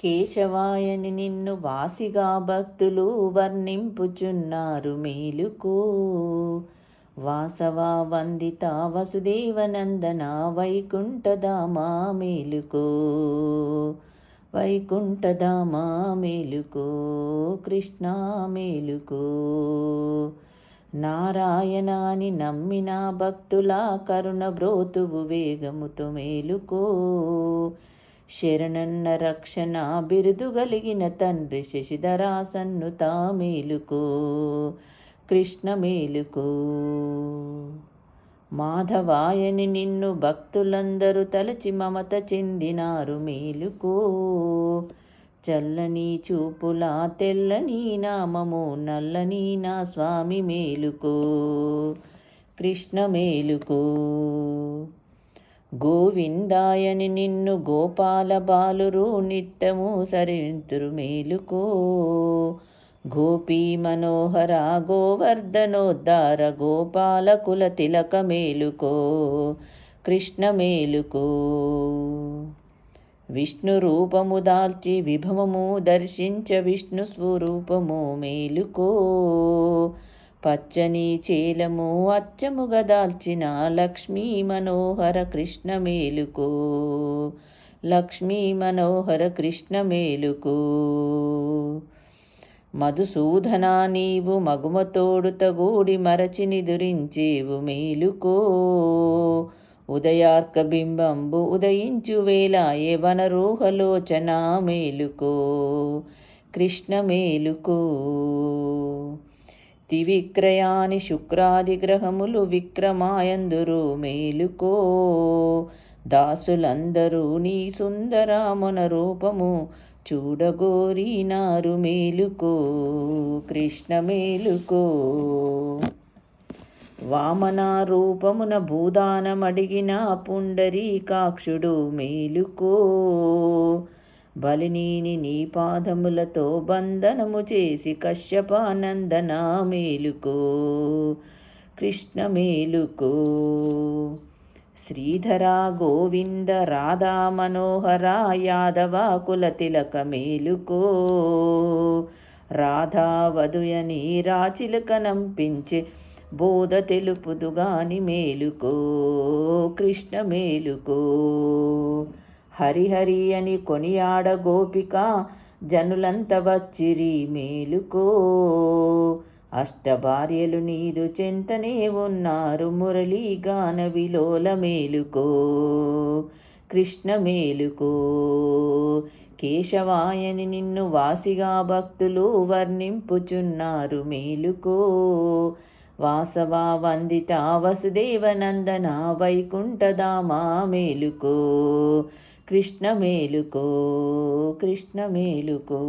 కేశవాయని నిన్ను వాసిగా భక్తులు వర్ణింపుచున్నారు మేలుకో. వాసవా వందిత వసుదేవనందన వైకుంఠధామా మేలుకో. వైకుంఠధామా మేలుకో కృష్ణ మేలుకో. నారాయణాని నమ్మిన భక్తుల కరుణ బ్రోతువు వేగముతో మేలుకో. శరణన్న రక్షణ బిరుదు కలిగిన తండ్రి శశిధరాసన్ను తా మేలుకో కృష్ణ మేలుకో. మాధవాయని నిన్ను భక్తులందరూ తలచి మమత చెందినారు మేలుకో. చల్లని చూపుల తెల్లని నామము నల్లని నా స్వామి మేలుకో కృష్ణ మేలుకో. గోవిందాయని నిన్ను గోపాల బాలురు నిత్యము సరింతురు మేలుకో. గోపీ మనోహర గోవర్ధనోద్ధార గోపాలకుల తిలక మేలుకో. కృష్ణ మేలుకో. విష్ణు రూపము దాల్చి విభవము దర్శించ విష్ణు స్వరూపము మేలుకో. పచ్చని చేలము అచ్చముగా దాల్చిన లక్ష్మీ మనోహర కృష్ణ మేలుకో. లక్ష్మీ మనోహర కృష్ణ మేలుకో. మధుసూదన నీవు మగుమతోడుత గూడి మరచి నిదురించేవు మేలుకో. ఉదయార్క బింబంబు ఉదయించు వేలాయే వనరూహలోచన మేలుకో. కృష్ణ మేలుకో. త్రివిక్రయాని శుక్రాదిగ్రహములు విక్రమాయందురు మేలుకో. దాసులందరూ నీ సుందరామన రూపము చూడగోరినారు మేలుకో కృష్ణ మేలుకో. వామన రూపమున భూదానమడిగిన పుండరీకాక్షుడు మేలుకో. బలినీని నీ పాదములతో బంధనము చేసి కశ్యపానందన మేలుకో కృష్ణ మేలుకో. శ్రీధర గోవింద రాధా మనోహర యాదవ కులతిలక మేలుకో. రాధావధుయని వధుయని రాచిలకనంపించే బోధ తెలుపుదుగాని మేలుకో కృష్ణ మేలుకో. హరిహరి అని కొనియాడ గోపిక జనులంత వచ్చిరి మేలుకో. అష్టభార్యలు నీదు చెంతనే ఉన్నారు మురళీ గాన విలోల మేలుకో. కృష్ణ మేలుకో. కేశవాయని నిన్ను వాసిగా భక్తులు వర్ణింపుచున్నారు మేలుకో. వాసవా వందిత వసుదేవనందన వైకుంఠదామా మేలుకో. కృష్ణ మేలుకో కృష్ణ మేలుకో.